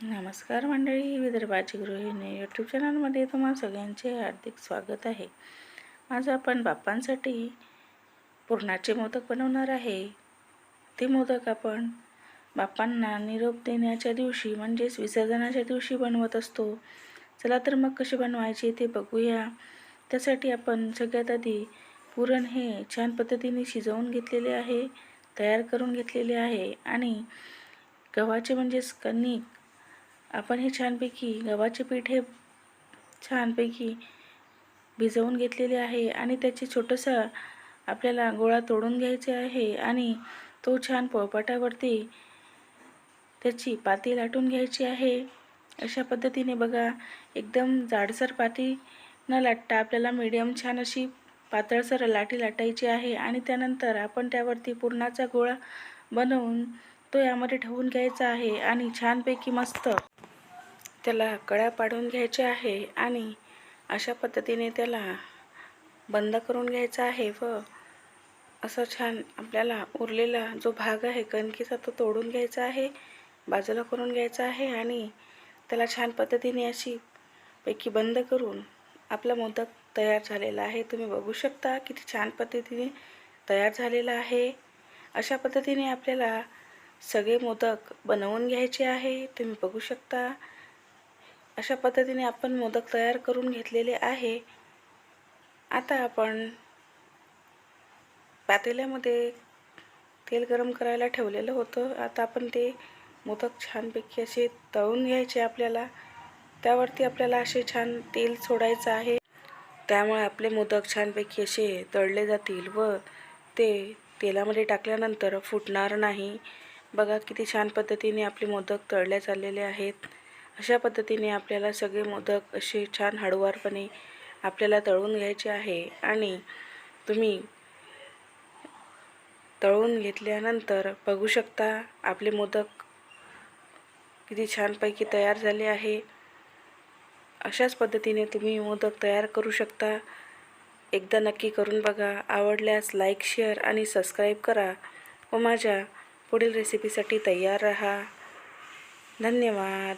नमस्कार मंडळी विदर्भाची गृहिणी यूट्यूब चॅनलमध्ये तुम्हा सगळ्यांचे हार्दिक स्वागत आहे. आज आपण बाप्पांसाठी पुरणाचे मोदक बनवणार आहे. ते मोदक आपण बाप्पांना निरोप देण्याच्या दिवशी म्हणजेच विसर्जनाच्या दिवशी बनवत असतो. चला तर मग कसे बनवायचे ते बघूया. त्यासाठी आपण सगळ्यात आधी पुरण हे छान पद्धतीने शिजवून घेतलेले आहे तयार करून घेतलेले आहे. आणि गव्हाचे म्हणजेच कणिक आपण हे छानपैकी गव्हाचे पीठ हे छानपैकी भिजवून घेतलेले आहे आणि त्याचे छोटंसं आपल्याला गोळा तोडून घ्यायचे आहे आणि तो छान पोळपाटावरती त्याची पाती लाटून घ्यायची आहे. अशा पद्धतीने बघा एकदम जाडसर पाती न लाटता आपल्याला मीडियम छान अशी पातळसर लाटी लाटायची आहे आणि त्यानंतर आपण त्यावरती पुरणाचा गोळा बनवून तो यामध्ये ठेवून घ्यायचा आहे आणि छानपैकी मस्त त्याला कळ्या पाडून घ्यायच्या आहे आणि अशा पद्धतीने त्याला बंद करून घ्यायचा आहे व असं छान आपल्याला उरलेला जो भाग आहे कणकीचा तो तोडून घ्यायचा आहे बाजूला करून घ्यायचा आहे आणि त्याला छान पद्धतीने अशी पैकी बंद करून आपला मोदक तयार झालेला आहे. तुम्ही बघू शकता किती छान पद्धतीने तयार झालेला आहे. अशा पद्धतीने आपल्याला सगळे मोदक बनवून घ्यायचे आहे. तुम्ही बघू शकता. अशा पद्धतीने आपण मोदक तयार करून घेतलेले आहे. आता आपण पातेल्यामध्ये तेल गरम करायला ठेवलेलं होतं. आता आपण ते मोदक छानपैकी असे तळून घ्यायचे आपल्याला. त्यावरती आपल्याला असे छान तेल सोडायचं आहे. त्यामुळे आपले मोदक छानपैकी असे तळले जातील व ते तेलामध्ये टाकल्यानंतर फुटणार नाही. बघा किती छान पद्धतीने आपले मोदक तळले चाललेले आहेत. अशा पद्धतीने आपल्याला सगळे मोदक असे छान हळूवारपणे आपल्याला तळून घ्यायचे आहे आणि तुम्ही तळून घेतल्यानंतर बघू शकता आपले मोदक किती छानपैकी तयार झाले आहे. अशाच पद्धतीने तुम्ही मोदक तयार करू शकता. एकदा नक्की करून बघा. आवडल्यास लाईक शेअर आणि सबस्क्राईब करा व माझ्या पुढील रेसिपीसाठी तयार रहा. धन्यवाद.